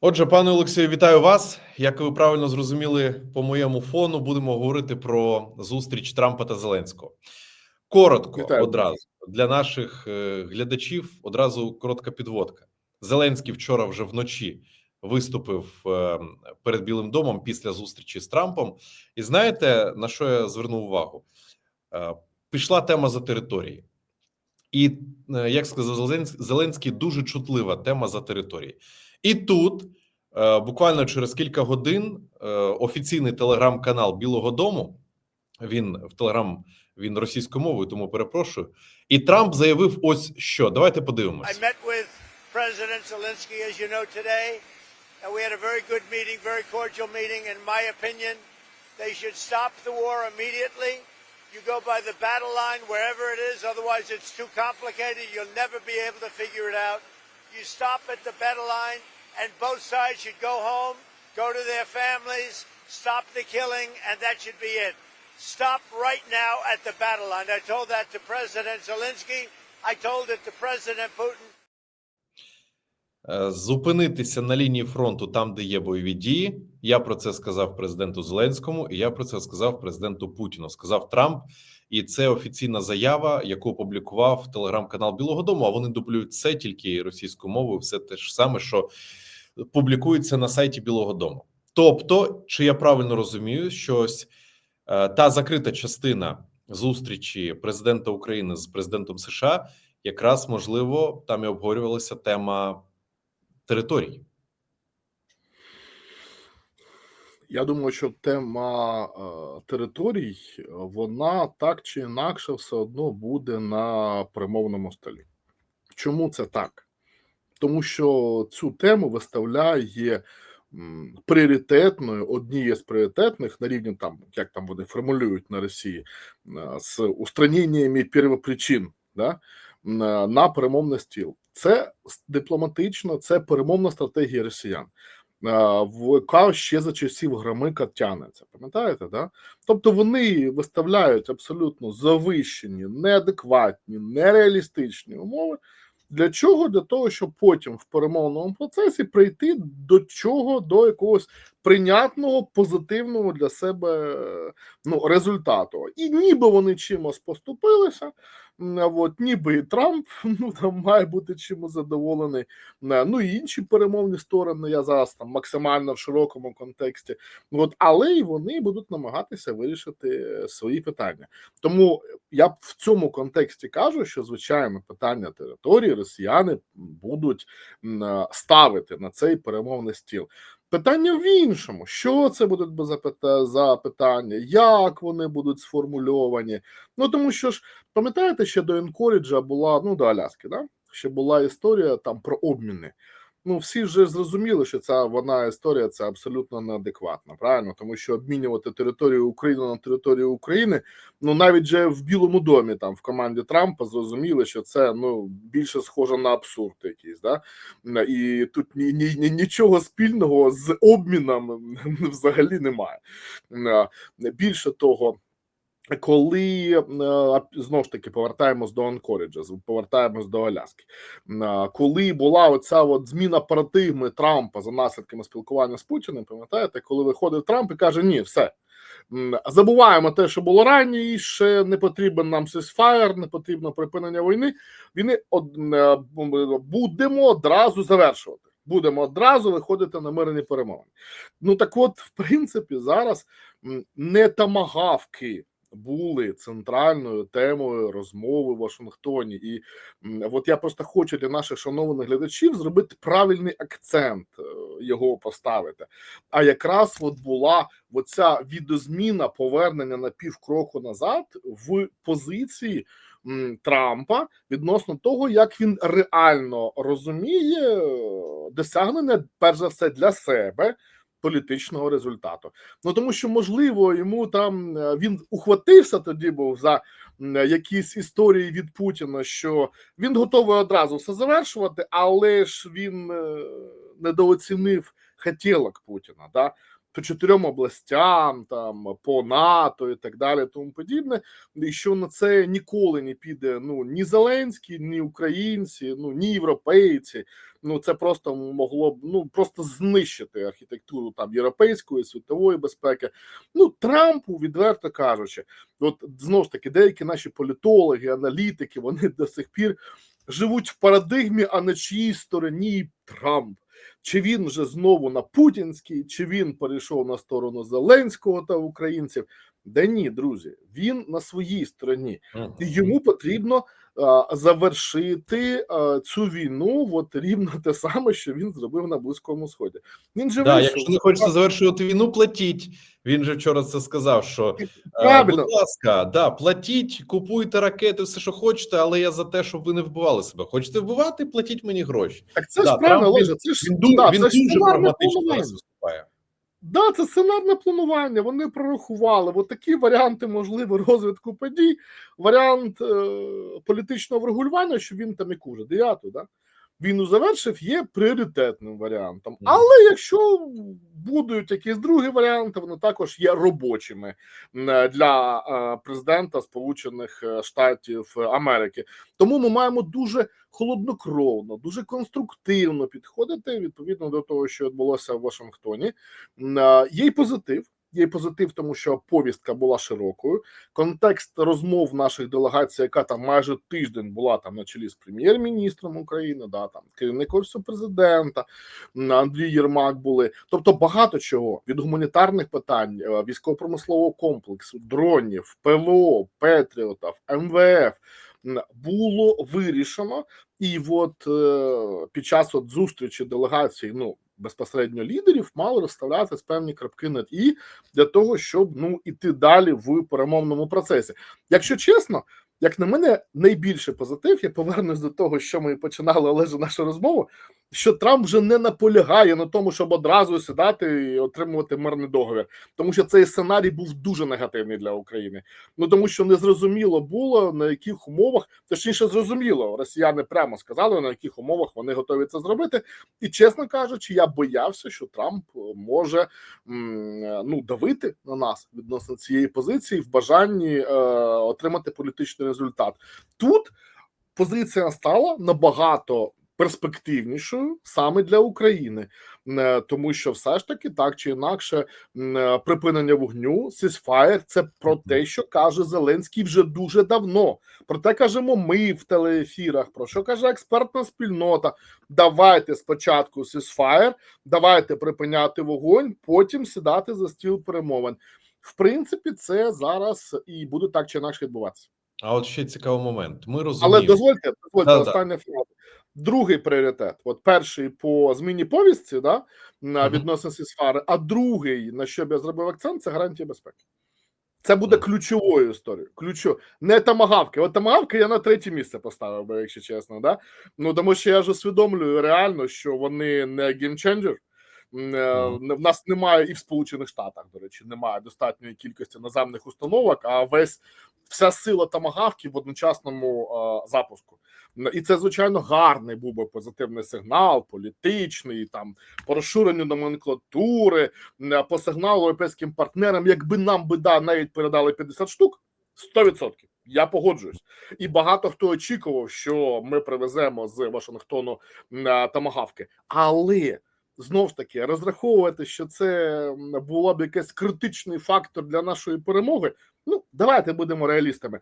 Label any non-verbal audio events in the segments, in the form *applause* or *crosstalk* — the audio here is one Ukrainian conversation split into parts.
Отже, пане Олексію, вітаю вас. Як ви правильно зрозуміли по моєму фону, будемо говорити про зустріч Трампа та Зеленського. Коротко Вітаю. одразу для наших е, глядачів. Одразу коротка підводка. Зеленський вчора вже вночі виступив е, перед Білим домом після зустрічі з Трампом. І знаєте на що я звернув увагу? Е, Пішла тема за території. І як сказав Зеленський, дуже чутлива тема за території. І тут е, буквально через кілька годин е, офіційний телеграм-канал Білого Дому. Він в телеграм він російською мовою, тому перепрошую. І Трамп заявив: ось що. Давайте подивимось. the battle line wherever it is, otherwise, it's too complicated. You'll never be able to figure it out. You stop at the battle line, and both sides should go home, go to their families, stop the killing, and that should be it. Stop right now at the battle line. I told that to President Zelensky. I told it to President Putin. Е, Зупинитися на лінії фронту там, де є бойові дії. Я про це сказав президенту Зеленському, і я про це сказав президенту Путіну. Сказав Трамп, і це офіційна заява, яку опублікував телеграм-канал Білого Дому. А вони дублюють це тільки російською мовою, все те ж саме, що публікується на сайті Білого Дому. Тобто, чи я правильно розумію, що ось е, та закрита частина зустрічі президента України з президентом США, якраз можливо там і обговорювалася тема територій. Я думаю, що тема е, територій, е, вона так чи інакше все одно буде на перемовному столі. Чому це так? Тому що цю тему виставляє пріоритетною, однією з пріоритетних на рівні там, як там вони формулюють на Росії, е, з устраненнями первопричин, да, на перемовний стіл. Це дипломатично, це перемовна стратегія росіян. А, в яка ще за часів Громика тянеться, пам'ятаєте, да? Тобто вони виставляють абсолютно завищені, неадекватні, нереалістичні умови. Для чого? Для того, щоб потім в перемовному процесі прийти до чого, до якогось прийнятного, позитивного для себе ну, результату. І ніби вони чимось поступилися, от, ніби Трамп *laughs* ну, там має бути чимось задоволений. Ну і інші перемовні сторони. Я зараз там максимально в широкому контексті. От, але й вони будуть намагатися вирішити е, свої питання. Тому я в цьому контексті кажу, що звичайно питання території росіяни будуть ставити на цей перемовний стіл. Питання в іншому: що це будуть за питання, як вони будуть сформульовані. Ну тому що ж пам'ятаєте, ще до Енкоріджа була ну до Аляски, да? ще була історія там про обміни. Ну, всі вже зрозуміли, що ця вона історія це абсолютно неадекватна, правильно? Тому що обмінювати територію України на територію України, ну навіть же в Білому домі, там в команді Трампа, зрозуміли, що це ну більше схоже на абсурд якийсь, да і тут ні, ні, ні, нічого спільного з обміном *laughs* взагалі немає. Е, Більше того. Коли е, знову ж таки повертаємось до Анкоріджа, повертаємось до Аляски, е, коли була оця от зміна парадигми Трампа за наслідками спілкування з Путіним, пам'ятаєте, коли виходить Трамп і каже: Ні, все забуваємо те, що було раніше, не потрібен нам сесфаєр, не потрібно припинення війни. Війни е, будемо одразу завершувати. Будемо одразу виходити на мирні перемовини. Ну так, от, в принципі, зараз не тамагавки були центральною темою розмови в Вашингтоні, і от я просто хочу для наших шанованих глядачів зробити правильний акцент, е, його поставити. А якраз от була оця відозміна повернення на півкроку назад в позиції Трампа відносно того, як він реально розуміє е, досягнення, перш за все, для себе політичного результату. Ну тому що можливо йому там е, він ухватився тоді, був за якісь історії від Путіна, що він готовий одразу все завершувати, але ж він е, недооцінив хотілок Путіна. Да? По чотирьом областям, там по НАТО і так далі, тому подібне, і що на це ніколи не піде ну ні Зеленський, ні українці, ну ні європейці. Ну це просто могло б ну просто знищити архітектуру там європейської світової безпеки. Ну Трампу, відверто кажучи, от знову ж таки, деякі наші політологи, аналітики, вони до сих пір живуть в парадигмі, а на чиїй стороні Трамп. Чи він вже знову на путінській, чи він перейшов на сторону Зеленського та українців? Да ні, друзі, він на своїй стороні, і йому потрібно а, завершити а, цю війну, от рівно те саме, що він зробив на Близькому Сході. Він же Да, якщо не хочете завершувати війну, платіть. Він же вчора це сказав. Що е, правильно. будь ласка, да, платіть, купуйте ракети, все, що хочете, але я за те, щоб ви не вбивали себе. Хочете вбивати, платіть мені гроші. Так це Да, ж правильно, Олеже, це ж Він, да, він це дуже прагматично виступає. Да, це сценарне планування. Вони прорахували. От такі варіанти можливо *laughs* розвитку подій. Варіант е, політичного врегулювання, що він там яку вже дев'яту, да? Війну завершив, є пріоритетним варіантом. Але якщо будуть якісь другі варіанти, вони також є робочими для е, президента Сполучених е, Штатів Америки. Тому ми маємо дуже холоднокровно, дуже конструктивно підходити відповідно до того, що відбулося в Вашингтоні. Е, Є й позитив. Є позитив, тому що повістка була широкою. Контекст розмов наших делегацій, яка там майже тиждень була там на чолі з прем'єр-міністром України, да там керівник президента Андрій Єрмак були. Тобто багато чого від гуманітарних питань, е, військово-промислового комплексу, дронів, ПВО, Петріотів, МВФ було вирішено. І от е, під час от зустрічі делегацій, ну безпосередньо лідерів, мали розставляти певні крапки над і для того, щоб ну іти далі в перемовному процесі. Якщо чесно, як на мене, найбільше позитив, я повернусь до того, що ми починали Олеже нашу розмову. Що Трамп вже не наполягає на тому, щоб одразу сідати і отримувати мирний договір, тому що цей сценарій був дуже негативний для України. Ну тому що незрозуміло було на яких умовах, точніше, зрозуміло, росіяни прямо сказали на яких умовах вони готові це зробити. І чесно кажучи, я боявся, що Трамп може ну давити на нас відносно цієї позиції в бажанні е, отримати політичний результат. Тут позиція стала набагато перспективнішою саме для України, Е, тому що все ж таки так чи інакше е, припинення вогню, сісфаєр це про те, що каже Зеленський вже дуже давно. Про те кажемо ми в телеефірах. Про що каже експертна спільнота? Давайте спочатку сісфаєр, давайте припиняти вогонь, потім сідати за стіл перемовин. В принципі, це зараз і буде так чи інакше відбуватися. А от ще цікавий момент. Ми розуміємо. Але дозвольте, дозвольте Да-да. фраза. Другий пріоритет. От перший по зміні повістці, да, на відносно сфери, а другий, на що б я зробив акцент, це гарантія безпеки. Це буде ключовою історією. Ключо не тамагавки. От тамагавки я на третє місце поставив би, якщо чесно. Да? Ну тому що я ж усвідомлюю реально, що вони не геймченджер. Е, В нас немає і в Сполучених Штатах, до речі, немає достатньої кількості наземних установок, а весь вся сила тамагавки в одночасному е, запуску. І це, звичайно, гарний був би позитивний сигнал, політичний, там по розширенню номенклатури, по сигналу європейським партнерам, якби нам би да навіть передали 50 штук, 100%. Я погоджуюсь, і багато хто очікував, що ми привеземо з Вашингтону тамагавки, але знов ж таки розраховувати, що це м, була б якийсь критичний фактор для нашої перемоги. Ну давайте будемо реалістами.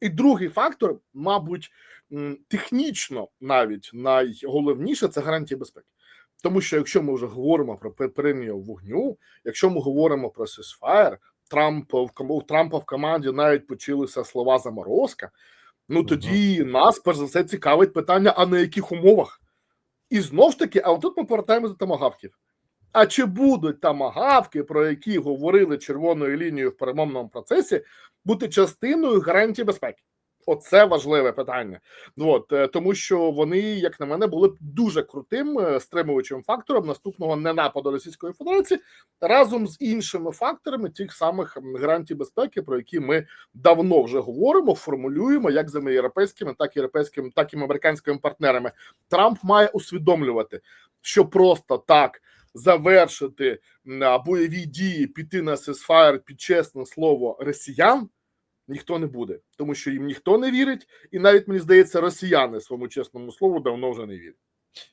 І другий фактор, мабуть, технічно навіть найголовніше це гарантія безпеки. Тому що якщо ми вже говоримо про припинення вогню, якщо ми говоримо про сесфаєр, Трамп в у Трампа в команді навіть почалися слова заморозка. Ну тоді нас перш за все цікавить питання: а на яких умовах? І знов ж таки, а тут ми повертаємося до тамагавків. А чи будуть тамагавки, про які говорили червоною лінією в перемовному процесі, бути частиною гарантії безпеки? Оце важливе питання. От, е, тому що вони, як на мене, були дуже крутим е, стримуючим фактором наступного ненападу Російської Федерації разом з іншими факторами тих самих гарантій безпеки, про які ми давно вже говоримо, формулюємо як з європейськими, так і європейськими, так і американськими партнерами. Трамп має усвідомлювати, що просто так завершити бойові дії, піти на сесфаєр під чесне слово росіян, ніхто не буде, тому що їм ніхто не вірить, і навіть мені здається, росіяни своєму чесному слову давно вже не вірять.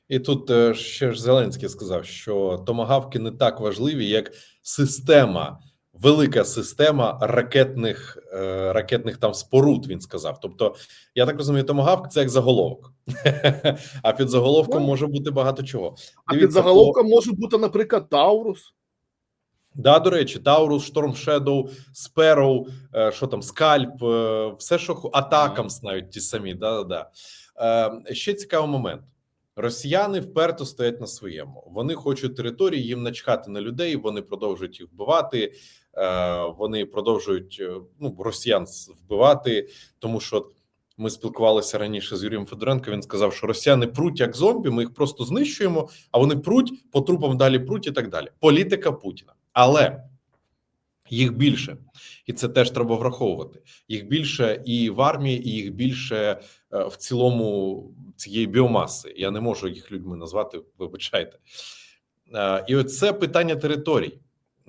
І тут е, ще ж Зеленський сказав, що томагавки не так важливі, як система, велика система ракетних е, ракетних там споруд. Він сказав. Тобто, я так розумію, томагавк це як заголовок, *laughs* а під заголовком Ну. може бути багато чого. А під Дивіться, заголовком може бути, наприклад, Таурус. Да, до речі, Таурус, Шторм Shadow, Sparrow, е, що там, Скальп, е, все, що Атакамс навіть ті самі. Да, да, да. Ще цікавий момент. Росіяни вперто стоять на своєму. Вони хочуть території, їм начхати на людей. Вони продовжують їх вбивати. Е, вони продовжують е, ну, росіян вбивати, тому що ми спілкувалися раніше з Юрієм Федоренко. Він сказав, що росіяни пруть як зомбі. Ми їх просто знищуємо, а вони пруть по трупам далі пруть і так далі. Політика Путіна. Але їх більше, і це теж треба враховувати. Їх більше і в армії, і їх більше е, в цілому цієї біомаси. Я не можу їх людьми назвати, вибачайте. І оце питання територій.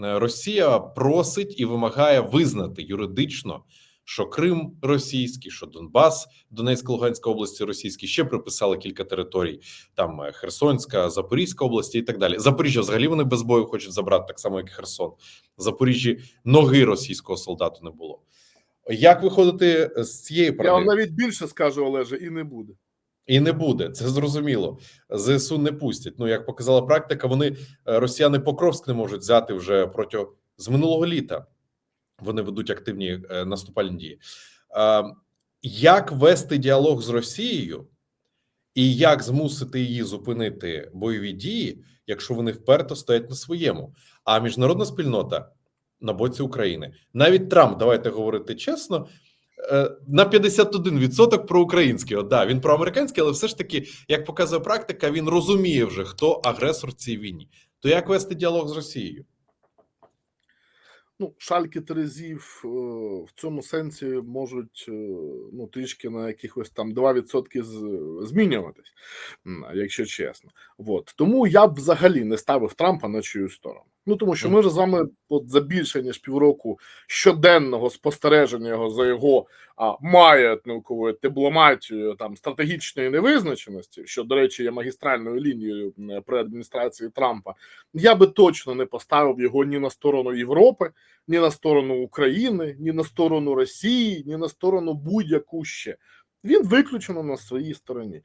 Е, Росія просить і вимагає визнати юридично, що Крим російський, що Донбас, Донецька, Луганська області російські, ще приписали кілька територій, там е, Херсонська, Запорізька області і так далі. Запоріжжя взагалі вони без бою хочуть забрати, так само, як і Херсон. В Запоріжжі ноги російського солдату не було. Як виходити з цієї Я вам навіть більше скажу, Олеже, і не буде. І не буде, це зрозуміло. ЗСУ не пустять. Ну як показала практика, вони е, росіяни Покровськ не можуть взяти вже протягом з минулого літа. Вони ведуть активні е, наступальні дії. Е, як вести діалог з Росією і як змусити її зупинити бойові дії, якщо вони вперто стоять на своєму? А міжнародна спільнота на боці України, навіть Трамп, давайте говорити чесно. Е, На 51% проукраїнський. От, да, він проамериканський, але все ж таки, як показує практика, він розуміє вже, хто агресор в цій війні. То як вести діалог з Росією? Ну, шальки терезів е, в цьому сенсі можуть е, ну, трішки на якихось там 2% з- змінюватись, якщо чесно. От. Тому я б взагалі не ставив Трампа на чию сторону. Ну тому що ми вже з вами от за більше ніж півроку щоденного спостереження його за його а, маятниковою дипломатією там стратегічної невизначеності, що до речі є магістральною лінією при адміністрації Трампа. Я би точно не поставив його ні на сторону Європи, ні на сторону України, ні на сторону Росії, ні на сторону будь-яку ще. Він виключено на своїй стороні.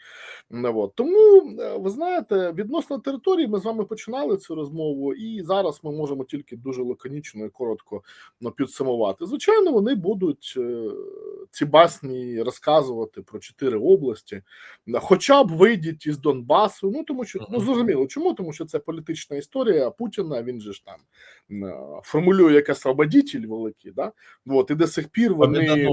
От. Тому, е, ви знаєте, відносно території ми з вами починали цю розмову, і зараз ми можемо тільки дуже лаконічно і коротко ну, підсумувати. Звичайно, вони будуть е, ці басні розказувати про чотири області, хоча б вийдіть із Донбасу. Ну тому що ну зрозуміло, чому тому, що це політична історія Путіна. Він же ж там е, формулює як освободитель великий, да? От, і до сих пір вони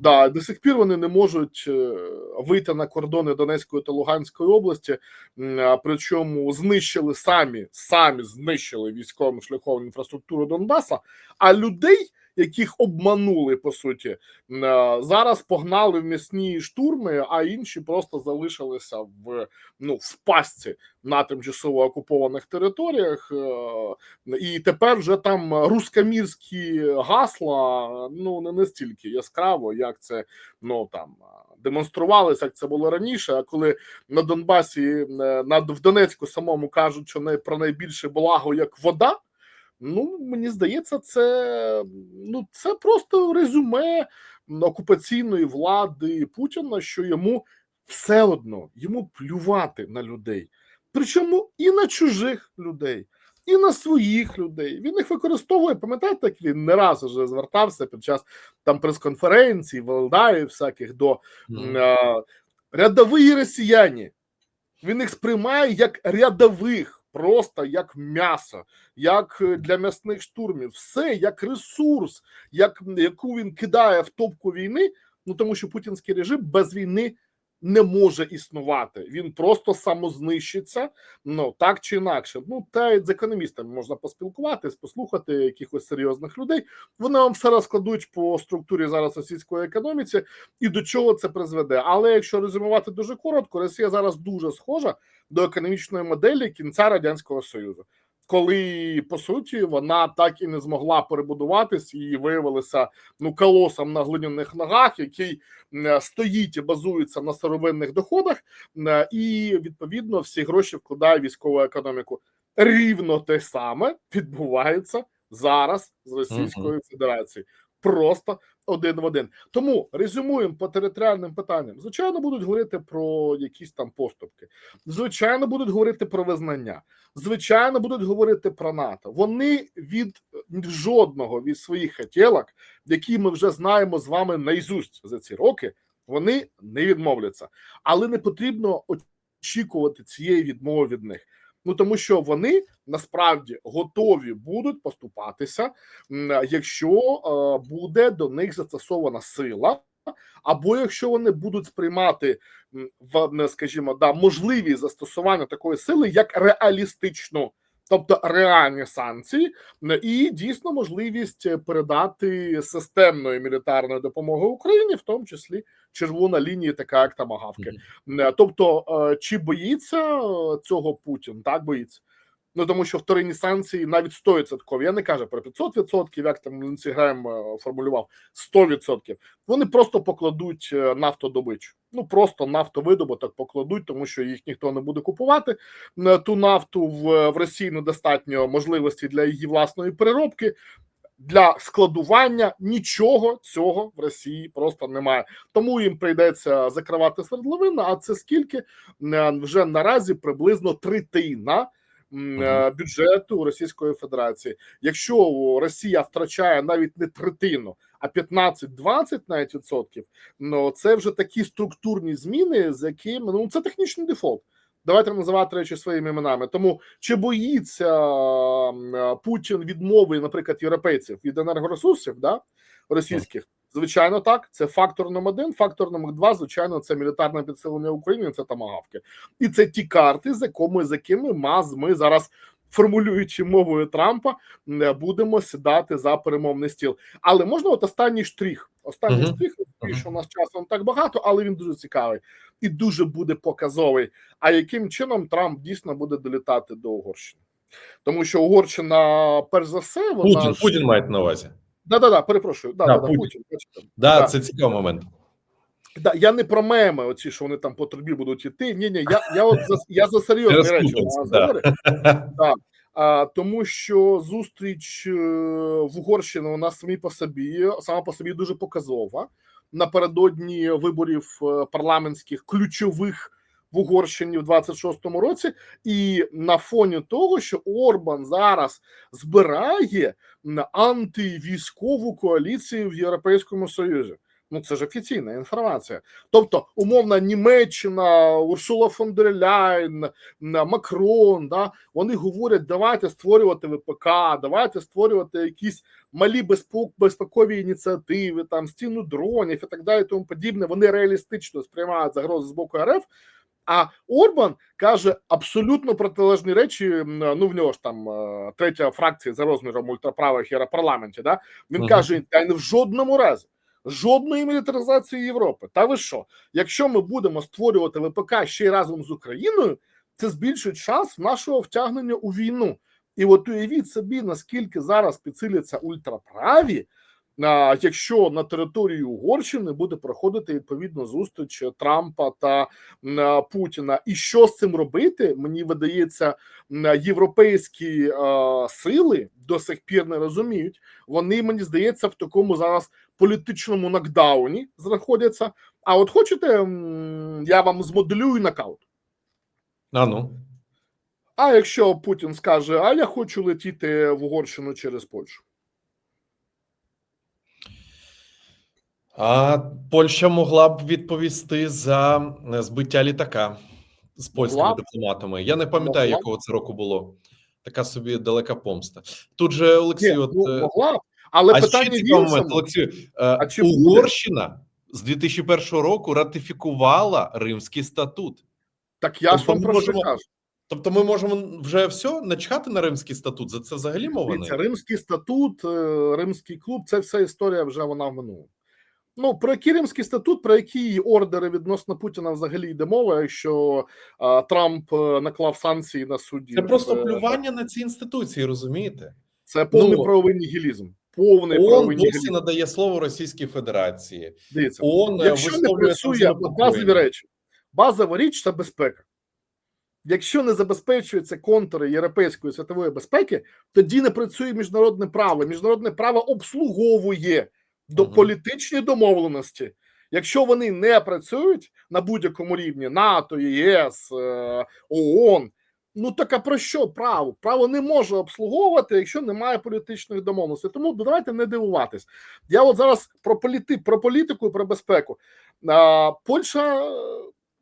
Да, до сих пір вони не можуть е, вийти на кордони Донецької та Луганської області, причому знищили самі, самі знищили військовим шляхом інфраструктуру Донбаса, а людей, яких обманули по суті, е, зараз погнали в м'ясні штурми, а інші просто залишилися в ну в пастці на тимчасово окупованих територіях. е, І тепер вже там рускамірські гасла ну не настільки яскраво, як це ну там демонструвалися, як це було раніше. А коли на Донбасі е, на в Донецьку самому кажуть, що не про найбільше благо як вода. Ну мені здається, це ну це просто резюме окупаційної влади Путіна, що йому все одно йому плювати на людей, причому і на чужих людей, і на своїх людей. Він їх використовує. Пам'ятаєте, як він не раз вже звертався під час там прес-конференцій, Валдаїв всяких до Мгм. е, рядові росіяни. Він їх сприймає як рядових, просто як м'ясо, як е, для м'ясних штурмів, все як ресурс, як, яку він кидає в топку війни. Ну тому що путінський режим без війни не може існувати. Він просто самознищиться. Ну так чи інакше. Ну та й з економістами можна поспілкуватись, послухати якихось серйозних людей. Вони вам все розкладуть по структурі зараз російської економіці і до чого це призведе. Але якщо резюмувати дуже коротко, Росія зараз дуже схожа до економічної моделі кінця радянського союзу. Коли по суті вона так і не змогла перебудуватись і виявилася ну колосом на глиняних ногах, який стоїть і базується на сировинних доходах, і відповідно всі гроші вкладає в військову економіку. Рівно те саме відбувається зараз з Російською Федерацією. Просто один в один. Тому резюмуємо по територіальним питанням. Звичайно, будуть говорити про якісь там поступки. Звичайно, будуть говорити про визнання. Звичайно, будуть говорити про НАТО. Вони від жодного від своїх хотілок, які ми вже знаємо з вами наізусть за ці роки, вони не відмовляться, але не потрібно очікувати цієї відмови від них. Ну тому що вони насправді готові будуть поступатися, якщо е, буде до них застосована сила, або якщо вони будуть сприймати скажімо, да можливість застосування такої сили як реалістичну. Тобто реальні санкції і дійсно можливість передати системної мілітарної допомоги Україні, в тому числі червона лінія, така як тамагавки. Тобто, е, чи боїться е, цього Путін? Так боїться. Ну тому що вторинні санкції навіть 100%, Я не кажу про 500%, як там Лінсі Грем е, формулював 100%. Вони просто покладуть е, нафтодобичу. Ну просто нафтовидобуток покладуть, тому що їх ніхто не буде купувати. Е, Ту нафту в, в Росії недостатньо можливості для її власної переробки. Для складування нічого цього в Росії просто немає. Тому їм прийдеться закривати свердловину. А це скільки вже наразі приблизно третина бюджету Російської Федерації. Якщо Росія втрачає навіть не третину, а 15-20 навіть відсотків, ну це вже такі структурні зміни, з якими ну це технічний дефолт. Давайте називати речі своїми іменами. Тому чи боїться е, Путін відмови, наприклад, європейців від енергоресурсів, да російських? Звичайно, так. Це фактор номер один. Фактор номер два, звичайно, це мілітарне підсилення України. Це тамагавки, і це ті карти, з якими з якими маз ми зараз. Формулюючи мовою Трампа, не будемо сідати за перемовний стіл. Але можна, от останній штрих. Останній Мгм. штрих, я що у нас часу не так багато, але він дуже цікавий і дуже буде показовий. А яким чином Трамп дійсно буде долітати до Угорщини? Тому що Угорщина, перш за все, вона Путін. Путін має на увазі. Да, да, да, перепрошую. Да, Да, да, Путін. Путін. Да, Да. це цікавий момент. Да, я не про меми, оці, що вони там по трубі будуть іти. Ні, ні, я, я от за я за серйозні речі да. Да. А, тому що зустріч е, в Угорщині вона самі по собі сама по собі дуже показова. Напередодні виборів е, парламентських ключових в Угорщині в 26-му році, і на фоні того, що Орбан зараз збирає антивійськову коаліцію в Європейському Союзі. Ну це ж офіційна інформація. Тобто, умовна Німеччина, Урсула фон дер Ляйн, Макрон, да, вони говорять, давайте створювати ВПК, давайте створювати якісь малі безпек- безпекові ініціативи, там стіну дронів і так далі, тому подібне. Вони реалістично сприймають загрози з боку РФ. А Орбан каже абсолютно протилежні речі. Ну в нього ж там е, третя фракція за розміром ультраправих Європарламенті. Да? Він Мгм. каже: та не в жодному разі. Жодної мілітаризації Європи. Та ви що? Якщо ми будемо створювати ВПК ще й разом з Україною, це збільшить шанс нашого втягнення у війну. І от уявіть собі, наскільки зараз підсиляться ультраправі, якщо на території Угорщини буде проходити відповідно зустріч Трампа та Путіна. І що з цим робити? Мені видається, європейські сили до сих пір не розуміють. Вони мені здається в такому зараз політичному нокдауні знаходяться. А от хочете, я вам змоделюю нокаут. А ну. А якщо Путін скаже: А я хочу летіти в Угорщину через Польщу. А Польща могла б відповісти за е, збиття літака з польськими Могла дипломатами. Я не пам'ятаю, Могла якого це року було. Така собі далека помста. Тут же Олексій, от ну, могла б. Але а питання в цікавий момент. Олексію. А чи буде? Угорщина з 2001 року ратифікувала Римський статут. Так я ж Тобто вам про що можемо- кажу. Тобто, ми можемо вже все начхати на Римський статут. За це взагалі мова не Римський статут, е, Римський клуб це вся історія вже вона в минулому. Ну, про який Римський статут, про які ордери відносно Путіна взагалі йде мова, якщо е, Трамп е, наклав санкції на суддів. Це просто Е, плювання на ці інституції, розумієте? Це повний Ну, правовий нігілізм. Повний ООН правовий досі надає слово Російській Федерації. Дивіться, ООН е, якщо не працює базові речі, базова річ це безпека. Якщо не забезпечуються контури європейської світової безпеки, тоді не працює міжнародне право. Міжнародне право обслуговує до політичні домовленості. Якщо вони не працюють на будь-якому рівні НАТО, ЄС, е, ООН, ну так а про що право? Право не може обслуговувати, якщо немає політичних домовленостей. Тому давайте не дивуватись. Я от зараз про політи, про політику і про безпеку. А, Польща е,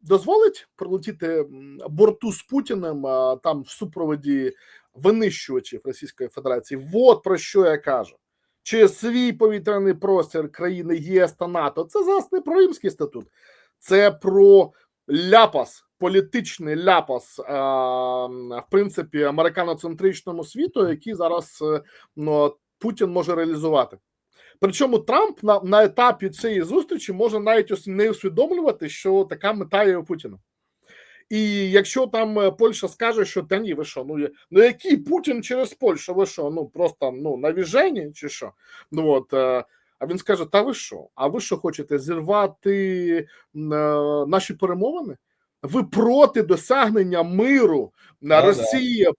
дозволить прилетіти борту з Путіним а, там в супроводі винищувачів Російської Федерації. От про що я кажу. Через свій повітряний простір країни ЄС та НАТО. Це зараз не про Римський статут, це про ляпас, політичний ляпас, а, в принципі, американоцентричному світу, який зараз е, ну, Путін може реалізувати. Причому Трамп на, на етапі цієї зустрічі може навіть не усвідомлювати, що така мета є у Путіна. І якщо там е, Польща скаже, що та ні, ви що, ну, ну який Путін через Польщу, ви що, ну просто ну навіжені чи що? Ну от е, а він скаже: Та ви що? А ви що хочете зірвати е, наші перемовини? Ви проти досягнення миру на Да-да.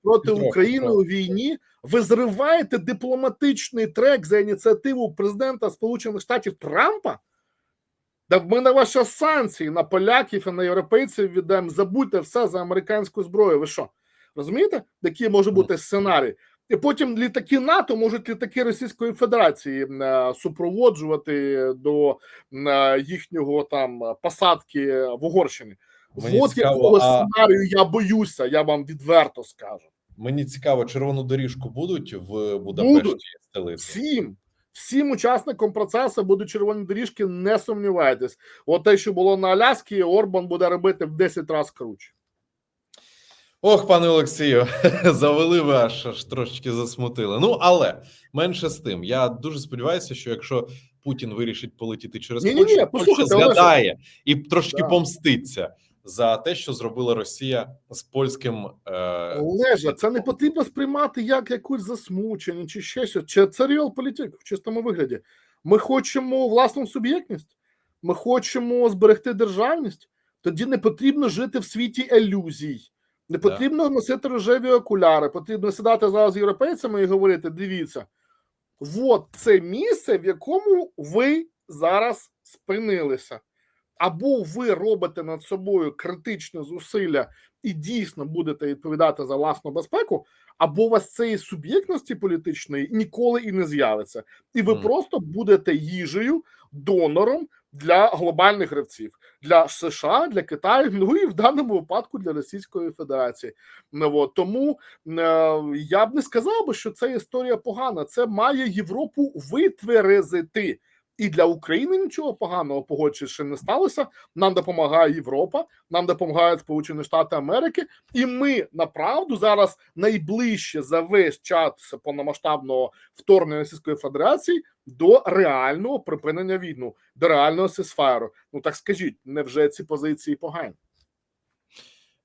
Проти України у війні? Ви зриваєте дипломатичний трек за ініціативу президента Сполучених Штатів Трампа? Так ми на ваші санкції на поляків і на європейців віддаємо. Забудьте все за американську зброю. Ви що? Розумієте, який може бути сценарій? І потім літаки НАТО можуть літаки Російської Федерації е, супроводжувати до е, їхнього там посадки в Угорщині. Мені От цікаво, якого а- сценарію я боюся, я вам відверто скажу. Мені цікаво, червону доріжку будуть в Будапешті Будуть. стелити? Всім, всім учасникам процесу будуть червоні доріжки, не сумнівайтесь. От те, що було на Аляскі, Орбан буде робити в 10 разів круче. Ох, пане Олексію, *laughs* завели ви аж, аж трошечки засмутили. Ну але менше з тим. Я дуже сподіваюся, що якщо Путін вирішить полетіти через Польщу, Польща згадає і трошки Да. помститься за те, що зробила Росія з польським. Е... Олеже, це не потрібно сприймати як якусь засмучення чи ще щось. Чи це реал-політик в чистому вигляді. Ми хочемо власну суб'єктність, ми хочемо зберегти державність. Тоді не потрібно жити в світі ілюзій. Не Да. потрібно носити рожеві окуляри. Потрібно сідати зараз з європейцями і говорити: дивіться, от це місце, в якому ви зараз спинилися. Або ви робите над собою критичне зусилля і дійсно будете відповідати за власну безпеку, або у вас цієї суб'єктності політичної ніколи і не з'явиться, і ви Мгм. просто будете їжею, донором для глобальних гравців, для США, для Китаю, ну і в даному випадку для Російської Федерації. Ну, от, тому е, я б не сказав би, що ця історія погана. Це має Європу витверезити. І для України нічого поганого погоджусь, ще не сталося. Нам допомагає Європа, нам допомагають Сполучені Штати Америки, і ми направду зараз найближче за весь час повномасштабного вторгнення Російської Федерації до реального припинення війну, до реального сесфайру. Ну так скажіть, невже ці позиції погані?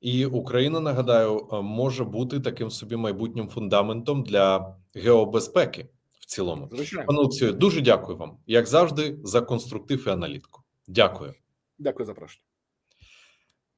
І Україна, нагадаю, е, може бути таким собі майбутнім фундаментом для геобезпеки в цілому. Звичайно, Пане Олексію, дуже дякую вам, як завжди, за конструктив і аналітику. Дякую. дякую за запрошення.